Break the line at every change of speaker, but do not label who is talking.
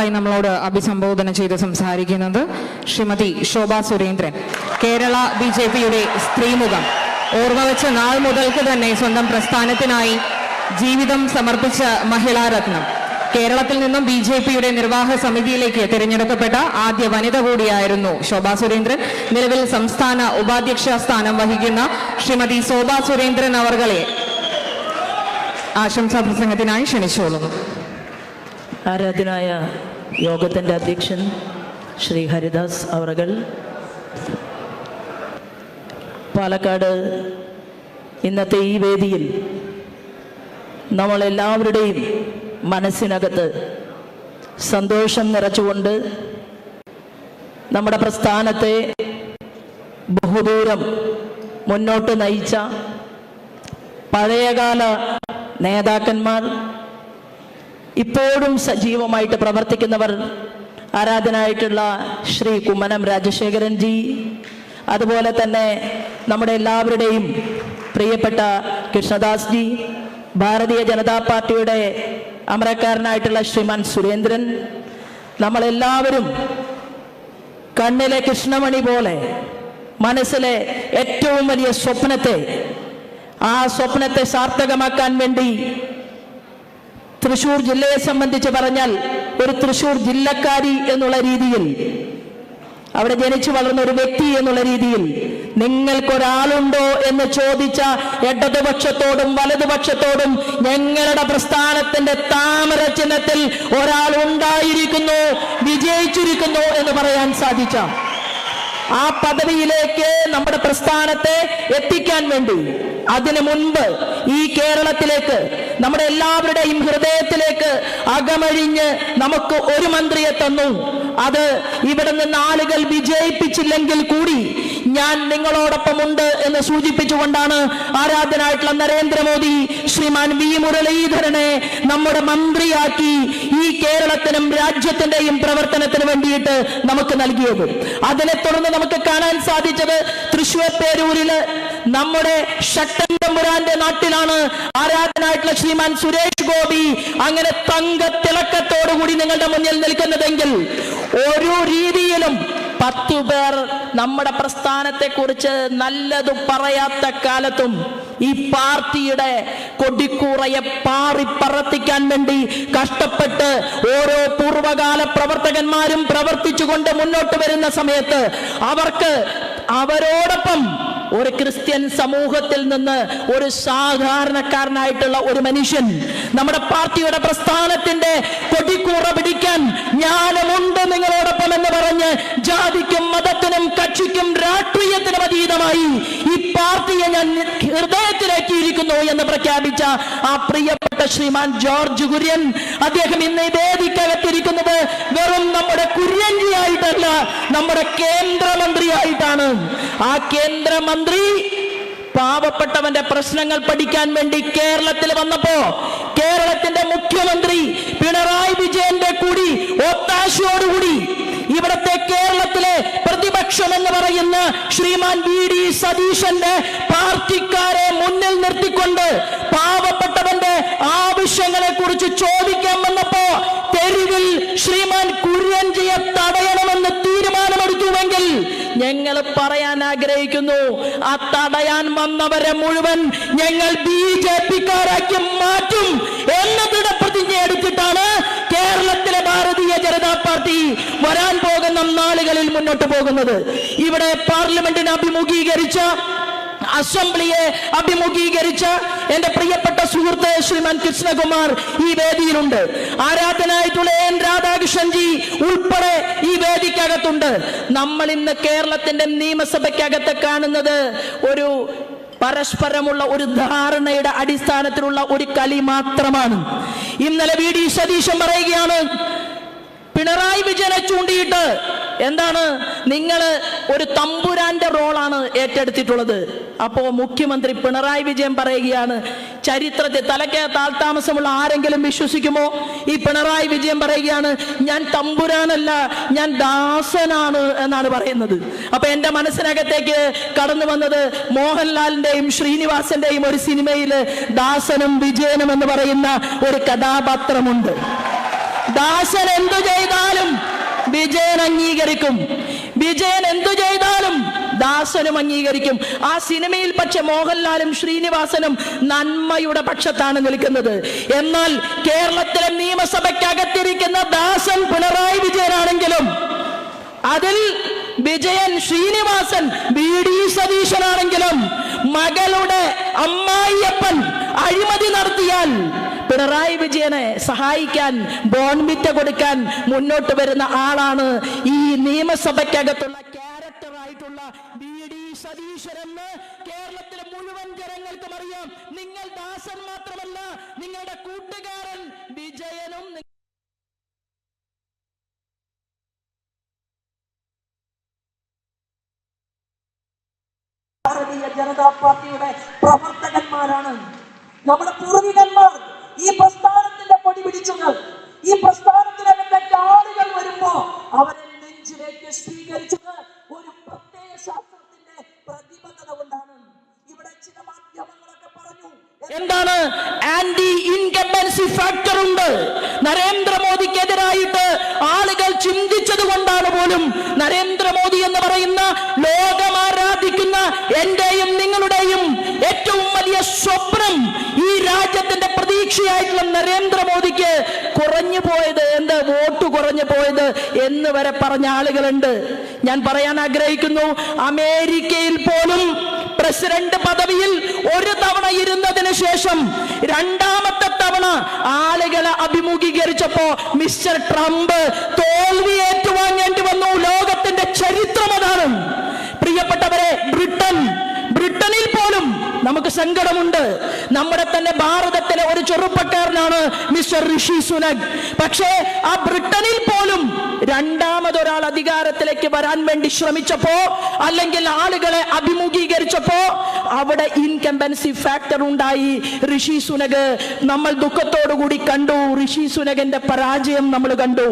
അടുത്തതായി നമ്മളോട് അഭിസംബോധന ചെയ്ത് സംസാരിക്കുന്നത് ശ്രീമതി ശോഭ സുരേന്ദ്രൻ. കേരള ബി ജെ പിയുടെ സ്ത്രീമുഖം. ഓർമ്മ വെച്ച നാൾ മുതൽക്ക് തന്നെ സ്വന്തം പ്രസ്ഥാനത്തിനായി ജീവിതം സമർപ്പിച്ച മഹിളാരത്നം. കേരളത്തിൽ നിന്നും ബി ജെ പിയുടെ നിർവാഹ സമിതിയിലേക്ക് തിരഞ്ഞെടുക്കപ്പെട്ട ആദ്യ വനിത കൂടിയായിരുന്നു ശോഭാ സുരേന്ദ്രൻ. നിലവിൽ സംസ്ഥാന ഉപാധ്യക്ഷ സ്ഥാനം വഹിക്കുന്ന ശ്രീമതി ശോഭാ സുരേന്ദ്രൻ അവർകളെ ആശംസാ പ്രസംഗത്തിനായി ക്ഷണിച്ചുകൊള്ളുന്നു.
ആരാധനായ യോഗത്തിന്റെ അധ്യക്ഷൻ ശ്രീ ഹരിദാസ് അവറുകൾ. പാലക്കാട് ഇന്നത്തെ ഈ വേദിയിൽ നമ്മളെല്ലാവരുടെയും മനസ്സിനകത്ത് സന്തോഷം നിറച്ചുകൊണ്ട് നമ്മുടെ പ്രസ്ഥാനത്തെ ബഹുദൂരം മുന്നോട്ട് നയിച്ച പഴയകാല നേതാക്കന്മാർ ഇപ്പോഴും സജീവമായിട്ട് പ്രവർത്തിക്കുന്നവർ ആരാധനായിട്ടുള്ള ശ്രീ കുമ്മനം രാജശേഖരൻ ജി അതുപോലെ തന്നെ നമ്മുടെ എല്ലാവരുടെയും പ്രിയപ്പെട്ട കൃഷ്ണദാസ് ജി ഭാരതീയ ജനതാ പാർട്ടിയുടെ അമരക്കാരനായിട്ടുള്ള ശ്രീമാൻ സുരേന്ദ്രൻ നമ്മളെല്ലാവരും കണ്ണിലെ കൃഷ്ണമണി പോലെ മനസ്സിലെ ഏറ്റവും വലിയ സ്വപ്നത്തെ ആ സ്വപ്നത്തെ സാർത്ഥകമാക്കാൻ വേണ്ടി തൃശൂർ ജില്ലയെ സംബന്ധിച്ച് പറഞ്ഞാൽ ഒരു തൃശൂർ ജില്ലക്കാരി എന്നുള്ള രീതിയിൽ അവിടെ ജനിച്ചു വളർന്ന ഒരു വ്യക്തി എന്നുള്ള രീതിയിൽ നിങ്ങൾക്കൊരാളുണ്ടോ എന്ന് ചോദിച്ച ഇടതുപക്ഷത്തോടും വലതുപക്ഷത്തോടും ഞങ്ങളുടെ പ്രസ്ഥാനത്തിന്റെ താമര ചിഹ്നത്തിൽ ഒരാൾ ഉണ്ടായിരിക്കുന്നു വിജയിച്ചിരിക്കുന്നു എന്ന് പറയാൻ സാധിച്ചാം ആ പദവിയിലേക്ക് നമ്മുടെ പ്രസ്ഥാനത്തെ എത്തിക്കാൻ വേണ്ടി അതിനു മുൻപ് ഈ കേരളത്തിലേക്ക് നമ്മുടെ എല്ലാവരുടെയും ഹൃദയത്തിലേക്ക് അകമഴിഞ്ഞ് നമുക്ക് ഒരു മന്ത്രിയെ തന്നു. അത് ഇവിടെ നിന്ന് ആളുകൾ വിജയിപ്പിച്ചില്ലെങ്കിൽ കൂടി ഞാൻ നിങ്ങളോടൊപ്പമുണ്ട് എന്ന് സൂചിപ്പിച്ചുകൊണ്ടാണ് ആരാധനായിട്ടുള്ള നരേന്ദ്രമോദി ശ്രീമാൻ വി മുരളീധരനെ നമ്മുടെ മന്ത്രിയാക്കി ഈ കേരളത്തിനും രാജ്യത്തിന്റെയും പ്രവർത്തനത്തിന് വേണ്ടിയിട്ട് നമുക്ക് നൽകിയത്. അതിനെ തുടർന്ന് നമുക്ക് കാണാൻ സാധിച്ചത് തൃശൂർ പേരൂരിൽ നമ്മുടെ ശക്തൻ തമ്പുരാന്റെ നാട്ടിലാണ് ആരാധനായിട്ടുള്ള ശ്രീമാൻ സുരേഷ് ഗോപി. അങ്ങനെ തങ്ക തിളക്കത്തോടുകൂടി നിങ്ങളുടെ മുന്നിൽ നിൽക്കുന്നതെങ്കിൽ ഒരു രീതിയിലും പത്തു പേർ നമ്മുടെ പ്രസ്ഥാനത്തെ കുറിച്ച് നല്ലത് പറയാത്ത കാലത്തും ഈ പാർട്ടിയുടെ കൊടിക്കൂറയെ പാറി പറത്തിക്കാൻ വേണ്ടി കഷ്ടപ്പെട്ട് ഓരോ പൂർവകാല പ്രവർത്തകന്മാരും പ്രവർത്തിച്ചുകൊണ്ട് മുന്നോട്ട് വരുന്ന സമയത്ത് അവർക്ക് അവരോടൊപ്പം ഒരു ക്രിസ്ത്യൻ സമൂഹത്തിൽ നിന്ന് ഒരു സാധാരണക്കാരനായിട്ടുള്ള ഒരു മനുഷ്യൻ നമ്മുടെ പാർട്ടിയുടെ പ്രസ്ഥാനത്തിന്റെ കൊടിക്കൂറ പിടിക്കാൻ ജ്ഞാനമുണ്ട് നിങ്ങളോടൊപ്പം എന്ന് പറഞ്ഞ് ജാതിക്കും മതത്തിനും കക്ഷിക്കും രാഷ്ട്രീയത്തിനും അതീതമായി ഈ പാർട്ടിയെ ഞാൻ ഹൃദയത്തിലേക്കിയിരിക്കുന്നു എന്ന് പ്രഖ്യാപിച്ച ആ പ്രിയപ്പെട്ട ശ്രീമാൻ ജോർജ് കുര്യൻ. അദ്ദേഹം ഇന്ന് വേദിക്കകത്തിരിക്കുന്നത് വെറും നമ്മുടെ കുര്യൻജിയായിട്ടല്ല നമ്മുടെ കേന്ദ്രമന്ത്രിയായിട്ടാണ്. ആ കേന്ദ്രമന്ത്രി പാവപ്പെട്ടവന്റെ പ്രശ്നങ്ങൾ പഠിക്കാൻ വേണ്ടി കേരളത്തിൽ വന്നപ്പോ കേരളത്തിന്റെ മുഖ്യമന്ത്രി പിണറായി വിജയന്റെ കൂടി ഒത്താശയോടുകൂടി ഇവിടത്തെ കേരളത്തിലെ പ്രതിപക്ഷം എന്ന് പറയുന്ന ശ്രീമാൻ വി ഡി സതീശന്റെ പാർട്ടിക്കാരെ മുന്നിൽ നിർത്തിക്കൊണ്ട് പാവപ്പെട്ടവന്റെ ആവശ്യങ്ങളെ കുറിച്ച് ചോദിക്കാൻ വന്നപ്പോ തെരുവിൽ ശ്രീമാൻ കുര്യൻജിയെ തടയണമെന്ന് തീരുമാനമെടുത്തുവെങ്കിൽ ഞങ്ങൾ പറയാൻ ആഗ്രഹിക്കുന്നു ആ തടയാൻ വന്നവരെ മുഴുവൻ ഞങ്ങൾ ബി ജെ പിക്കാരാക്കി മാറ്റും എന്ന ദൃഢപ്രതിജ്ഞ എടുത്തിട്ടാണ് കേരളത്തിലെ ഭാരതീയ ജനതാ പാർട്ടി വരാൻ പോകുന്ന നാളുകളിൽ മുന്നോട്ട് പോകുന്നത്. ഇവിടെ പാർലമെന്റിനെ അഭിമുഖീകരിച്ച അസംബ്ലിയെ അഭിമുഖീകരിച്ച എന്റെ പ്രിയപ്പെട്ട സുഹൃത്ത് ശ്രീമാൻ കൃഷ്ണകുമാർ ഈ വേദിയിലുണ്ട്. ആരാധനായിട്ടുള്ള എൻ രാധാകൃഷ്ണൻജി ഉൾപ്പെടെ ഈ വേദിക്കകത്തുണ്ട്. നമ്മൾ ഇന്ന് കേരളത്തിന്റെ നിയമസഭയ്ക്കകത്ത് കാണുന്നത് ഒരു പരസ്പരമുള്ള ഒരു ധാരണയുടെ അടിസ്ഥാനത്തിലുള്ള ഒരു കളി മാത്രമാണ്. ഇന്നലെ വി ഡി സതീശൻ പറയുകയാണ് പിണറായി വിജയനെ ചൂണ്ടിയിട്ട് എന്താണ് നിങ്ങൾ ഒരു തമ്പുരാന്റെ റോളാണ് ഏറ്റെടുത്തിട്ടുള്ളത്. അപ്പോ മുഖ്യമന്ത്രി പിണറായി വിജയൻ പറയുകയാണ് ചരിത്രത്തിൽ തലയ്ക്ക് താൽത്താമസമുള്ള ആരെങ്കിലും വിശ്വസിക്കുമോ? ഈ പിണറായി വിജയൻ പറയുകയാണ് ഞാൻ തമ്പുരാനല്ല ഞാൻ ദാസനാണ് എന്നാണ് പറയുന്നത്. അപ്പൊ എന്റെ മനസ്സിനകത്തേക്ക് കടന്നു വന്നത് മോഹൻലാലിന്റെയും ശ്രീനിവാസന്റെയും ഒരു സിനിമയിൽ ദാസനും വിജയനും എന്ന് പറയുന്ന ഒരു കഥാപാത്രമുണ്ട്. ദാസൻ എന്തു ചെയ്താലും വിജയൻ അംഗീകരിക്കും. വിജയൻ എന്തു ചെയ്താലും ദാസനും അംഗീകരിക്കും. ആ സിനിമയിൽ പക്ഷെ മോഹൻലാലും ശ്രീനിവാസനും നന്മയുടെ പക്ഷത്താണ് നിൽക്കുന്നത്. എന്നാൽ കേരളത്തിലെ നിയമസഭയ്ക്കകത്തിരിക്കുന്ന ദാസൻ പിണറായി വിജയനാണെങ്കിലും അതിൽ വിജയൻ ശ്രീനിവാസൻ ബി ഡി സതീശനാണെങ്കിലും മകളുടെ അമ്മായിയപ്പൻ അഴിമതി നടത്തിയാൽ പിണറായി വിജയനെ സഹായിക്കാൻ ബോൺവിറ്റ കൊടുക്കാൻ മുന്നോട്ട് വരുന്ന ആളാണ് ഈ നിയമസഭയ്ക്കകത്തുള്ള കൂട്ടുകാരൻ വിജയനും
ഭാരതീയ ജനതാ പാർട്ടിയുടെ പ്രവർത്തകന്മാരാണ്. നമ്മുടെ പൂർവികന്മാർ ഈ പ്രസ്ഥാനത്തിന്റെ കൊടി പിടിച്ചത് ഈ പ്രസ്ഥാനത്തിനകത്തേക്ക് ആളുകൾ വരുമ്പോ അവരെ
എന്താണ്? ആന്റി ഇൻകംബൻസി ഫാക്ടർ ഉണ്ട്. നരേന്ദ്രമോദിക്കെതിരായിട്ട് ആളുകൾ ചിന്തിച്ചത് കൊണ്ടാണ് പോലും നരേന്ദ്രമോദി എന്ന് പറയുന്ന ലോകം ആരാധിക്കുന്ന എന്റെയും നിങ്ങളുടെയും ഏറ്റവും വലിയ സ്വപ്നം ഈ രാജ്യത്തിന്റെ പ്രതീക്ഷയായിട്ടുള്ള നരേന്ദ്രമോദിക്ക് കുറഞ്ഞു പോയത് എന്ത്? വോട്ട് കുറഞ്ഞു പോയത് എന്ന് വരെ പറഞ്ഞ ആളുകളുണ്ട്. ഞാൻ പറയാൻ ആഗ്രഹിക്കുന്നു അമേരിക്കയിൽ പോലും പ്രസിഡന്റ് പദവിയിൽ ഇരുന്നതിന് ശേഷം രണ്ടാമത്തെ തവണ ആളുകളെ അഭിമുഖീകരിച്ചപ്പോ മിസ്റ്റർ ട്രംപ് തോൽവി ഏറ്റുവാങ്ങേണ്ടി വന്നു. ലോകത്തിന്റെ ചരിത്രം അതാണ്. പ്രിയപ്പെട്ടവരെ ബ്രിട്ടൻ ബ്രിട്ടനിൽ പോലും നമുക്ക് സങ്കടമുണ്ട്. നമ്മുടെ തന്നെ ഭാരതത്തിലെ ഒരു ചെറുപ്പക്കാരനാണ് മിസ്റ്റർ ഋഷി സുനഗ് പക്ഷേ ആ ബ്രിട്ടനിൽ പോലും രണ്ടാമതൊരാൾ അധികാരത്തിലേക്ക് വരാൻ വേണ്ടി ശ്രമിച്ചപ്പോ അല്ലെങ്കിൽ ആളുകളെ അഭിമുഖീകരിച്ചപ്പോ അവിടെ ഇൻകംബൻസി ഫാക്ടർ ഉണ്ടായി. ഋഷി സുനക് നമ്മൾ ദുഃഖത്തോടു കൂടി കണ്ടു. ഋഷി സുനകന്റെ പരാജയം നമ്മൾ കണ്ടു.